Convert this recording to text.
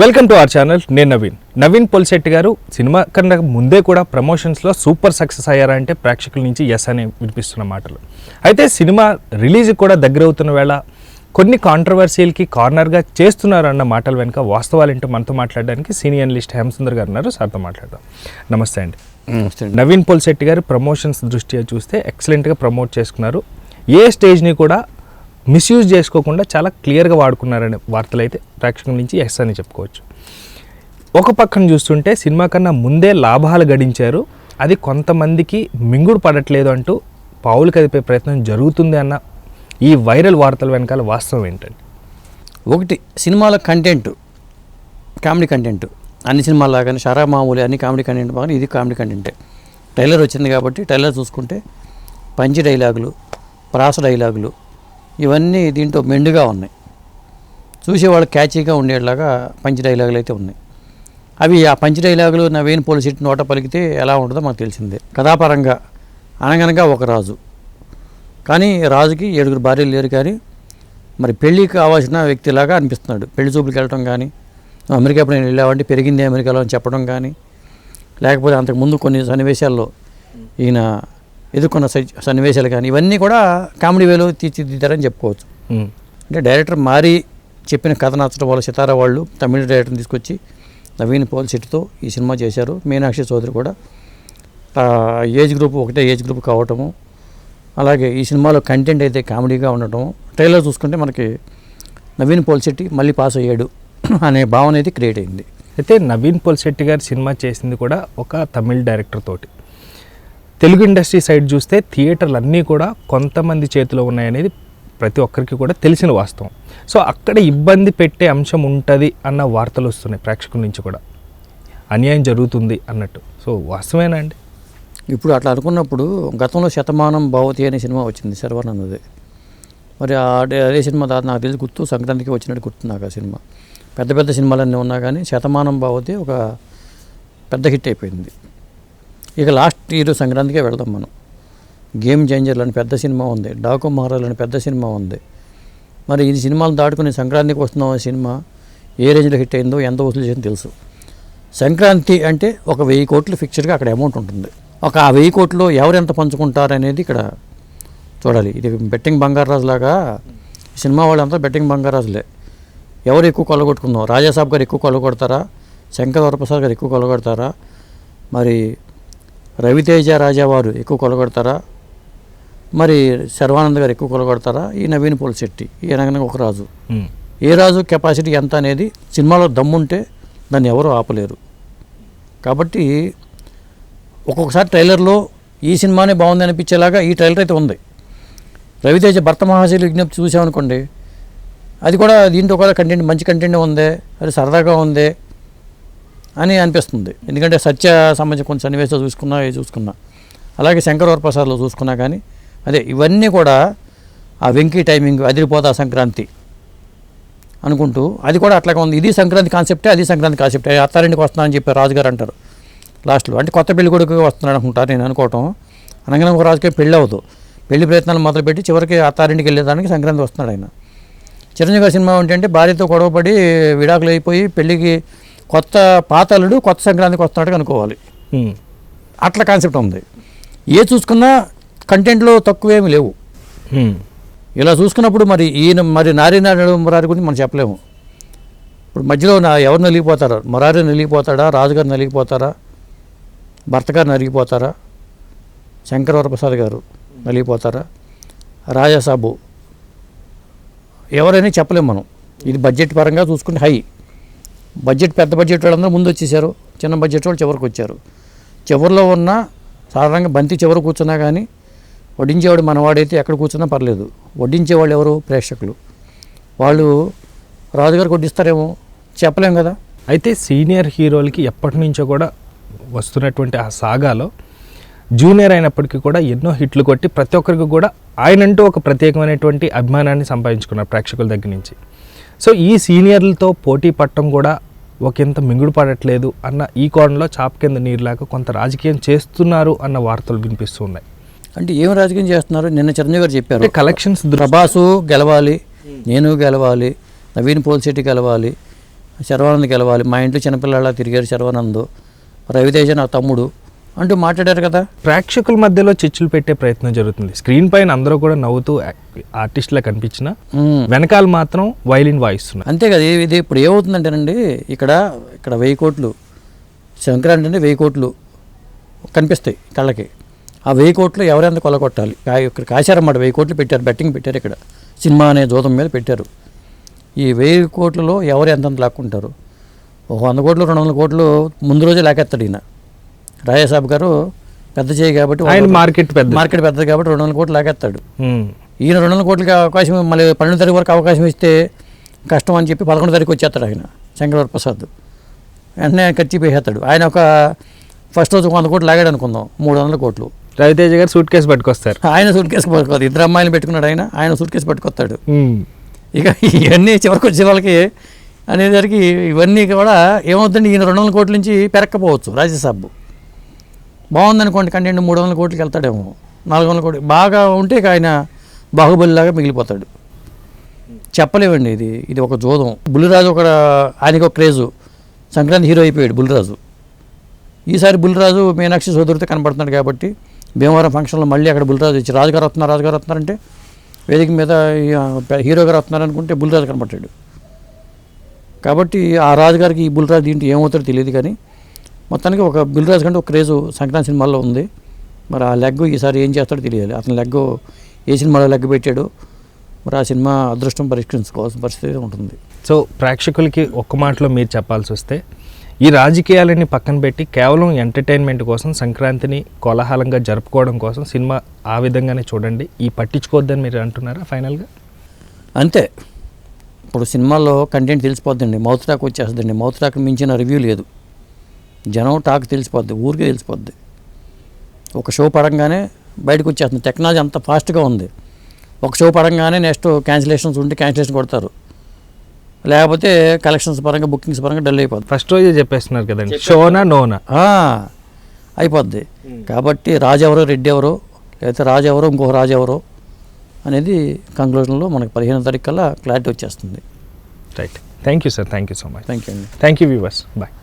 Welcome to our channel నేను నవీన్. నవీన్ పొల్శెట్టి గారు cinema కన్నా ముందే కూడా ప్రమోషన్స్లో సూపర్ సక్సెస్ అయ్యారంటే ప్రేక్షకుల నుంచి ఎస్ అని వినిపిస్తున్న మాటలు. అయితే సినిమా రిలీజ్ కూడా దగ్గర అవుతున్న వేళ కొన్ని కాంట్రవర్సీలకి కార్నర్గా చేస్తున్నారు అన్న మాటల వెనుక వాస్తవాలేంటో మనతో మాట్లాడడానికి సీనియర్ అనలిస్ట్ హేమసుందర్ గారు ఉన్నారు. సార్తో మాట్లాడదాం. నమస్తే అండి. నమస్తే అండి. నవీన్ పొల్శెట్టి గారు ప్రమోషన్స్ దృష్ట్యా చూస్తే ఎక్సలెంట్గా ప్రమోట్ చేసుకున్నారు. ఏ స్టేజ్ని కూడా మిస్యూజ్ చేసుకోకుండా చాలా క్లియర్గా వాడుకున్నారనే వార్తలు అయితే ప్రేక్షకుల నుంచి ఎస్ అని చెప్పుకోవచ్చు. ఒక పక్కన చూస్తుంటే సినిమా కన్నా ముందే లాభాలు గడించారు. అది కొంతమందికి మింగుడు పడట్లేదు అంటూ పావులు కదిపే ప్రయత్నం జరుగుతుంది అన్న ఈ వైరల్ వార్తల వెనకాల వాస్తవం ఏంటండి ఒకటి సినిమాల కంటెంట్ కామెడీ కంటెంట్ అన్ని సినిమాలు లాగానే షరా మామూలు అన్ని కామెడీ కంటెంట్ బాగా ఇది కామెడీ కంటెంటే ట్రైలర్ వచ్చింది కాబట్టి ట్రైలర్ చూసుకుంటే పంచి డైలాగులు ప్రాస డైలాగులు ఇవన్నీ దీంట్లో మెండుగా ఉన్నాయి. చూసేవాళ్ళు క్యాచీగా ఉండేలాగా పంచ్ డైలాగులు అయితే ఉన్నాయి. అవి ఆ పంచ్ డైలాగులు నవీన్ పోలీస్ నోట పలికితే ఎలా ఉంటుందో మాకు తెలిసిందే. కథాపరంగా అనగనగా ఒక రాజు. కానీ రాజుకి ఏడుగురు భార్యలు లేరు కానీ మరి పెళ్ళికి కావాల్సిన వ్యక్తిలాగా అనిపిస్తున్నాడు. పెళ్ళి చూపులకు వెళ్ళటం కానీ అమెరికా ఎప్పుడు నేను వెళ్ళావంటే పెరిగింది అమెరికాలో అని చెప్పడం కానీ లేకపోతే అంతకుముందు కొన్ని సన్నివేశాల్లో ఈయన ఎదుర్కొన్న స- సన్నివేశాలు కానీ ఇవన్నీ కూడా కామెడీ వేలో తీర్చిదిద్దారని చెప్పుకోవచ్చు. అంటే డైరెక్టర్ మారి చెప్పిన కథ నచ్చడం వల్ల సితారా వాళ్ళు తమిళ డైరెక్టర్ని తీసుకొచ్చి నవీన్ పోల్ శెట్టితో ఈ సినిమా చేశారు. మీనాక్షి చౌదరి కూడా. ఏజ్ గ్రూప్ ఒకటే ఏజ్ గ్రూప్ కావటము. అలాగే ఈ సినిమాలో కంటెంట్ అయితే కామెడీగా ఉండటం ట్రైలర్ చూసుకుంటే మనకి నవీన్ పోల్ శెట్టి మళ్ళీ పాస్ అయ్యాడు అనే భావన అయితే క్రియేట్ అయింది. అయితే నవీన్ పొల్శెట్టి గారు సినిమా చేసింది కూడా ఒక తమిళ్ డైరెక్టర్ తోటి. తెలుగు ఇండస్ట్రీ సైడ్ చూస్తే థియేటర్లు అన్నీ కూడా కొంతమంది చేతిలో ఉన్నాయనేది ప్రతి ఒక్కరికి కూడా తెలిసిన వాస్తవం. సో అక్కడ ఇబ్బంది పెట్టే అంశం ఉంటుంది అన్న వార్తలు వస్తున్నాయి ప్రేక్షకుల నుంచి కూడా. అన్యాయం జరుగుతుంది అన్నట్టు. సో వాస్తవేనా అండి? ఇప్పుడు అట్లా అనుకున్నప్పుడు గతంలో శతమానం భావతి అనే సినిమా వచ్చింది శర్వానందది. మరి అదే- సినిమా దాదాపు నాకు తెలిసి గుర్తు సంక్రాంతికి వచ్చినట్టు గుర్తు నాకు ఆ సినిమా. పెద్ద పెద్ద సినిమాలన్నీ ఉన్నా కానీ శతమానం భావతి ఒక పెద్ద హిట్ అయిపోయింది. ఇక లాస్ట్ ఇయర్ సంక్రాంతికే వెళ్దాం మనం. గేమ్ చేంజర్లు అని పెద్ద సినిమా ఉంది. డాకు మహారాజు అని పెద్ద సినిమా ఉంది. మరి ఈ సినిమాలు దాటుకుని సంక్రాంతికి వస్తున్నాం ఆ సినిమా ఏ రేంజ్లో హిట్ అయిందో ఎంత వసూలు చేసిందో తెలుసు. సంక్రాంతి అంటే ఒక వెయ్యి కోట్లు ఫిక్చర్గా అక్కడ అమౌంట్ ఉంటుంది. ఒక ఆ వెయ్యి కోట్లు ఎవరు ఎంత పంచుకుంటారు అనేది ఇక్కడ చూడాలి. ఇది బెట్టింగ్ బంగారాజు లాగా సినిమా వాళ్ళంతా బెట్టింగ్ బంగారాజులే ఎవరు ఎక్కువ కొలగొట్టుకుందాం రాజాసాబ్ గారు ఎక్కువ కొలగొడతారా శంకర్ వరప్రసాద్ గారు ఎక్కువ కొలగొడతారా మరి రవితేజ రాజా వారు ఎక్కువ కొల్లగొడతారా మరి శర్వానంద్ గారు ఎక్కువ కొల్లగొడతారా ఈ నవీన్ పోల్శెట్టి ఈ అనగనగా ఒక రాజు. ఏ రాజు కెపాసిటీ ఎంత అనేది సినిమాలో దమ్ముంటే దాన్ని ఎవరు ఆపలేరు. కాబట్టి ఒక్కొక్కసారి ట్రైలర్లో ఈ సినిమానే బాగుంది అనిపించేలాగా ఈ ట్రైలర్ అయితే ఉంది. రవితేజ భర్త మహాశైలి విజ్ఞప్తి చూసామనుకోండి అది కూడా దీంట్లో కూడా కంటెంట్ మంచి కంటెంట్ ఉందే అది సరదాగా ఉంది అని అనిపిస్తుంది. ఎందుకంటే సత్య సంబంధించి కొన్ని సన్నివేశాలు చూసుకున్నా ఏ చూసుకున్నా. అలాగే శంకరవర ప్రసాద్లో చూసుకున్నా కానీ అదే ఇవన్నీ కూడా ఆ వెంకీ టైమింగ్ అదిరిపోతా సంక్రాంతి అనుకుంటూ అది కూడా అట్లాగే ఉంది. ఇది సంక్రాంతి కాన్సెప్టే అది సంక్రాంతి కాన్సెప్టే. అత్తారింటికి వస్తున్నా అని చెప్పి రాజుగారు అంటారు. లాస్ట్లో అంటే కొత్త పెళ్ళి కొడుకు వస్తున్నాడు అనుకుంటారు నేను అనుకోవటం. అనగానే ఒక రాజుకే పెళ్ళి అవ్వదు. పెళ్ళి ప్రయత్నాలు మొదలుపెట్టి చివరికి అత్తారింటికి వెళ్ళేదానికి సంక్రాంతి వస్తున్నాడు ఆయన. చిరంజీవి గారి సినిమా ఏంటంటే భార్యతో గొడవపడి విడాకులు అయిపోయి పెళ్ళికి కొత్త పాతలుడు కొత్త సంక్రాంతికి వస్తున్నాడు అనుకోవాలి. అట్లా కాన్సెప్ట్ ఉంది. ఏ చూసుకున్నా కంటెంట్లో తక్కువేమీ లేవు. ఇలా చూసుకున్నప్పుడు మరి ఈయన మరి నారీనారాయణ మురారి గురించి మనం చెప్పలేము. ఇప్పుడు మధ్యలో నా ఎవరు నలిగిపోతారా? మురారి నలిగిపోతాడా? రాజుగారు నలిగిపోతారా? భర్త గారు నలిగిపోతారా? శంకర వరప్రసాద్ గారు నలిగిపోతారా? రాజాసాబు. ఎవరైనా చెప్పలేము మనం. ఇది బడ్జెట్ పరంగా చూసుకుంటే హై. బడ్జెట్ పెద్ద బడ్జెట్ వాళ్ళందరూ ముందు వచ్చేసారు. చిన్న బడ్జెట్ వాళ్ళు చివరికి వచ్చారు. చివరిలో ఉన్న సాధారణంగా బంతి చివరి కూర్చున్నా కానీ వడ్డించేవాడు మనవాడైతే ఎక్కడ కూర్చున్నా పర్లేదు. వడ్డించేవాళ్ళు ఎవరు? ప్రేక్షకులు. వాళ్ళు రాజుగారికి వడ్డిస్తారేమో చెప్పలేం కదా? అయితే సీనియర్ హీరోలకి ఎప్పటి నుంచో కూడా వస్తున్నటువంటి ఆ సాగాలో జూనియర్ అయినప్పటికీ కూడా ఎన్నో హిట్లు కొట్టి ప్రతి ఒక్కరికి కూడా ఆయనంటూ ఒక ప్రత్యేకమైనటువంటి అభిమానాన్ని సంపాదించుకున్నారు ప్రేక్షకుల దగ్గర నుంచి. సో ఈ సీనియర్లతో పోటీ పట్టడం కూడా ఒకంత మింగుడు పడట్లేదు అన్న ఈ కోణంలో చాప కింద నీరులాగా కొంత రాజకీయం చేస్తున్నారు అన్న వార్తలు వినిపిస్తూ ఉన్నాయి. అంటే ఏం రాజకీయం చేస్తున్నారు? నిన్న చిరంజీవి గారు చెప్పారు. కలెక్షన్స్ ప్రభాసు గెలవాలి నేను గెలవాలి నవీన్ పోల్శెట్టి గెలవాలి శర్వానంద్ గెలవాలి. మా ఇంట్లో చిన్నపిల్లలా తిరిగారు శర్వానంద్. రవితేజ నా తమ్ముడు. అంటూ మాట్లాడారు కదా. ప్రేక్షకుల మధ్యలో చిచ్చులు పెట్టే ప్రయత్నం జరుగుతుంది. స్క్రీన్ పైన అందరూ కూడా నవ్వుతూ ఆర్టిస్ట్లా కనిపించిన. వెనకాల మాత్రం వైలిన్ వాయిస్తున్నారు అంతే కదా ఇది ఇప్పుడు ఏమవుతుందంటేనండి ఇక్కడ ఇక్కడ వెయ్యి కోట్లు సంక్రాంతి అంటే వెయ్యి కోట్లు కనిపిస్తాయి కళ్ళకి. ఆ వెయ్యి కోట్లు ఎవరెంత కొలగొట్టాలి? ఇక్కడ కాశారన్నమాట వెయ్యి కోట్లు పెట్టారు బెట్టింగ్ పెట్టారు ఇక్కడ. సినిమా అనే జోదం మీద పెట్టారు. ఈ వెయ్యి కోట్లలో ఎవరు ఎంతెంత లాక్కుంటారు? ఒక వంద కోట్లు రెండు వందల కోట్లు ముందు రోజే లాకేస్తాడు ఈయన. రాజాసాబ్ గారు పెద్ద చేయి కాబట్టి ఆయన మార్కెట్ పెద్ద మార్కెట్ పెద్దది కాబట్టి రెండు వందల కోట్లు లాగేస్తాడు. ఈయన రెండు వందల కోట్లకి అవకాశం మళ్ళీ పన్నెండు తారీఖు వరకు అవకాశం ఇస్తే కష్టం అని చెప్పి పదకొండు తారీఖు వచ్చేస్తాడు ఆయన శంకరవర ప్రసాద్. వెంటనే ఖర్చు వేసేస్తాడు ఆయన ఒక ఫస్ట్ రోజు వంద కోట్లు లాగాడు అనుకుందాం మూడు వందల కోట్లు. రవితేజ గారు సూట్ కేసు పట్టుకొస్తారు. ఆయన సూట్ కేసు పట్టుకోదు ఇద్దరు అమ్మాయిలు పెట్టుకున్నాడు ఆయన ఆయన సూట్ కేసు పట్టుకొస్తాడు. ఇక ఇవన్నీ చివరికి వచ్చే వాళ్ళకి అనేసరికి ఇవన్నీ కూడా ఏమవుతుంది ఈయన రెండు వందల కోట్ల నుంచి పెరక్కపోవచ్చు రాజ్యసభ బాగుందనుకోండి కంటెంట్ మూడు వందల కోట్లకి వెళ్తాడేమో. నాలుగు వందల కోట్లు బాగా ఉంటే ఆయన బాహుబలిలాగా మిగిలిపోతాడు. చెప్పలేమండి ఇది. ఇది ఒక జోదం. బుల్లిరాజు ఒక ఆయనకి ఒక క్రేజు. సంక్రాంతి హీరో అయిపోయాడు బుల్లిరాజు. ఈసారి బుల్లిరాజు మీనాక్షి సోదరితో కనబడుతున్నాడు కాబట్టి భీమవరం ఫంక్షన్లో మళ్ళీ అక్కడ బుల్లిరాజు వచ్చి రాజుగారు వస్తున్నారు రాజుగారు వస్తున్నారంటే వేదిక మీద హీరో గారు వస్తున్నారు అనుకుంటే బుల్లిరాజు కనబడ్డాడు. కాబట్టి ఆ రాజుగారికి ఈ బుల్లిరాజు దీంట్లో ఏమవుతారో తెలియదు కానీ మొత్తానికి ఒక బుల్లిరాజు కంటే ఒక క్రేజు సంక్రాంతి సినిమాల్లో ఉంది. మరి ఆ లెగ్ ఈసారి ఏం చేస్తాడో తెలియాలి. అతని లెగ్ ఏ సినిమాలో లెగ్ పెట్టాడో? మరి ఆ సినిమా అదృష్టం పరిష్కరించుకోవాల్సిన పరిస్థితి ఉంటుంది. సో ప్రేక్షకులకి ఒక్క మాటలో మీరు చెప్పాల్సి వస్తే ఈ రాజకీయాలని పక్కన పెట్టి కేవలం ఎంటర్టైన్మెంట్ కోసం సంక్రాంతిని కోలాహలంగా జరుపుకోవడం కోసం సినిమా ఆ విధంగానే చూడండి. ఈ పట్టించుకోవద్దని మీరు అంటున్నారా ఫైనల్గా? అంతే. ఇప్పుడు సినిమాల్లో కంటెంట్ తెలిసిపోద్దండి. మౌత్ టాక్ వచ్చేస్తుందండి. మౌత్ టాక్ మించిన రివ్యూ లేదు. జనం టాక్ తెలిసిపోద్ది ఊరికే తెలిసిపోద్ది. ఒక షో పడంగానే బయటకు వచ్చేస్తుంది. టెక్నాలజీ అంత ఫాస్ట్గా ఉంది. ఒక షో పడంగానే నెక్స్ట్ క్యాన్సిలేషన్స్ ఉంటే క్యాన్సిలేషన్ కొడతారు. లేకపోతే కలెక్షన్స్ పరంగా బుకింగ్స్ పరంగా డల్ అయిపోద్ది. ఫస్ట్ రోజే చెప్పేస్తున్నారు కదండి. షోనా నోనా? ఆ, అయిపోద్ది. కాబట్టి రాజు ఎవరో రెడ్డి ఎవరో లేకపోతే రాజు ఎవరో ఇంకొక రాజు ఎవరో అనేది కంక్లూజన్లో మనకి పదిహేను తారీఖు కల్లా క్లారిటీ వచ్చేస్తుంది. Right thank you sir thank you so much thank you అండి. Thank you viewers bye